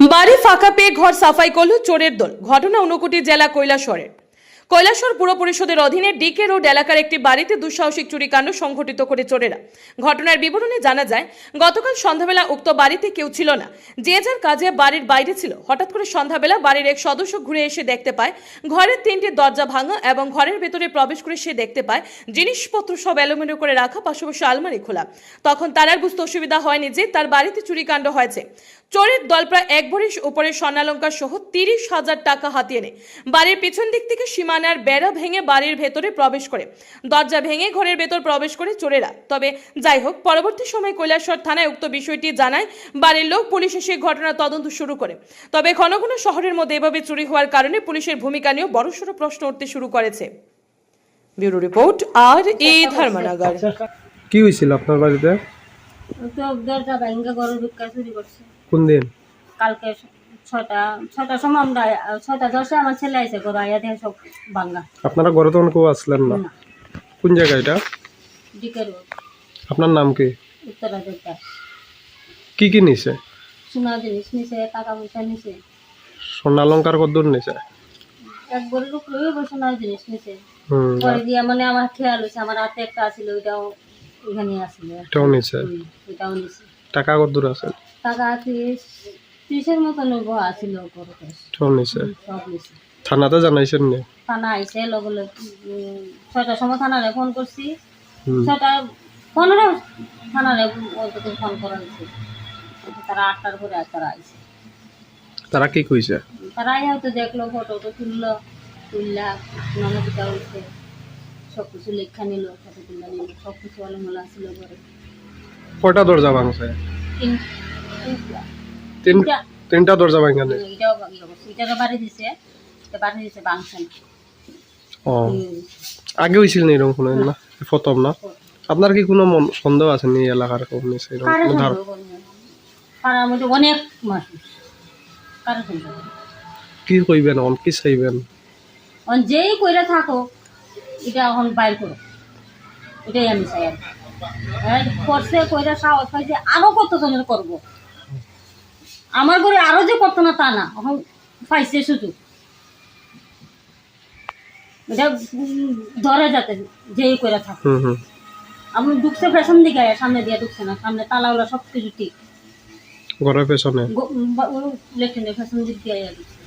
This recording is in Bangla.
বাড়ি ফাঁকা পেয়ে ঘর সাফাই করল চোরের দল। ঘটনা ঊনকোটি জেলা কৈলাসরের কৈলাসর পুর পরিষদের অধীনে ডিকে রোড এলাকার একটি বাড়িতে দুঃসাহসিক চুরিকাণ্ড সংঘটিত করে চোরেরা। ঘটনার বিবরণে জানা যায়, গতকাল সন্ধ্যাবেলা উক্ত বাড়িতে কেউ ছিল না। যে যার কাজে বাড়ির বাইরে ছিল। হঠাৎ করে সন্ধ্যাবেলা বাড়ির এক সদস্য ঘুরে এসে দেখতে পায়, ঘরের তিনটি দরজা ভাঙা এবং ঘরের ভেতরে প্রবেশ করে সে দেখতে পায়, জিনিসপত্র সব এলোমেলো করে রাখা, পাশাপাশি আলমারি খোলা। তখন তার আর বুঝতে অসুবিধা হয়নি যে তার বাড়িতে চুরিকাণ্ড হয়েছে। চোরের দল প্রায় এক ভরির উপরে স্বর্ণালঙ্কার সহ তিরিশ হাজার টাকা হাতিয়ে নেয়। বাড়ির পিছন দিক থেকে সীমানার বেড়া ভেঙে বাড়ির ভেতরে প্রবেশ করে। দরজা ভেঙে ঘরের ভেতর প্রবেশ করে চোরেরা। তবে যাই হোক পরবর্তী সময় কৈলাসর থানায় উক্ত বিষয়টি জানায় বাড়ির লোক পুলিশ এসে ঘটনা তদন্ত শুরু করে। তবে ঘন ঘন শহরের মধ্যে এভাবে চুরি হওয়ার কারণে পুলিশের ভূমিকা নিয়েও বড়সড় প্রশ্ন উঠতে শুরু করেছে। ব্যুরো রিপোর্ট আর এ ধর্মনগর। কি হয়েছিল আপনার বাড়িতে? তো দরজা ভাঙ্গা গরুর ভিক্ষা চুরি করছে। কোন দিন? কালকে ছটা ছটার সময় আমরা ছটা দশে আমার ছেলে আইসে গরু আইয়া দেখে সব ভাঙ্গা। আপনারা ঘরে তখন কেউ আসলেন না? কোন জায়গা এটা? DK road. আপনার নাম কি? উত্তরা দিকটা কি কি নিছে? সোনা জিনিস নিছে টাকা পয়সা নিছে। স্বর্ণালঙ্কার কদ্দূর নিছে? এক উপরেও বসে সোনার জিনিস নিছে। পরে দিয়ে মানে আমার খেয়াল হয়েছে আমার হাতে একটা আছিল ওইটাও এখানে আছিল এটাও নিছে? ওইটাও নিছে। টাকা কদ্দূর আছে? টাকা ত্রিশ ত্রিশের মতন বহা আছিল গরুতে নিছে? সব নিছে। থানাতে জানাইছেন নি? থানা আইসে লগে লগে ছয়টার সময় থানারে ফোন করছি। ছয়টা পনেরো থানারে ওদেরকে ফোন করা হয়েছে। তারা আটটার পরে তারা আইসে তারা কি কইছে? তারা আইয়া হয়তো দেখল ফটো তো তুললো তুললা নমকিটা হয়েছে সব কিছু লেখা নিল ফটো তুললা নিল সব কিছু আলমোলা ছিল ঘরে। কয়টা দরজা ভাঙছে? তিন তিনটা। তিন তিনটা দরজা ভাঙা নেই এটাও করছে এটারও বাড়ি দিছে এটা বাড়ি দিছে বাংছে ও। আগে হয়েছিল না এরকম কোনো না? প্রথম না? আপনার কি কোনো মন- সন্দেহ আছে নি এলাকার কোনো ধার- সন্দেহ করব না? পাড়ার মধ্যে অনেক মানুষ কারে সন্দেহ কি কইবেন এখন কি চাইবেন? এখন যেই কইরা থাকো এটা এখন বাইর করো এটাই আমি চাই আর করছে কইরা সাহস পাইছে আরও কত জনের করব? আমার ঘরে আরও যে করতো না তা না এখন পাইছে শুধু। এটা উম, ধরে যাতে যেই করে থাকে। আমি ঢুকছে ফ্যাশন দিকে সামনে দিয়ে ঢুকছে না সামনে তালাওলা সব কিছু ঠিক। ঘরের পেছনে? লেখেন ফ্যাশন দিক দিয়ে ঢুকছে।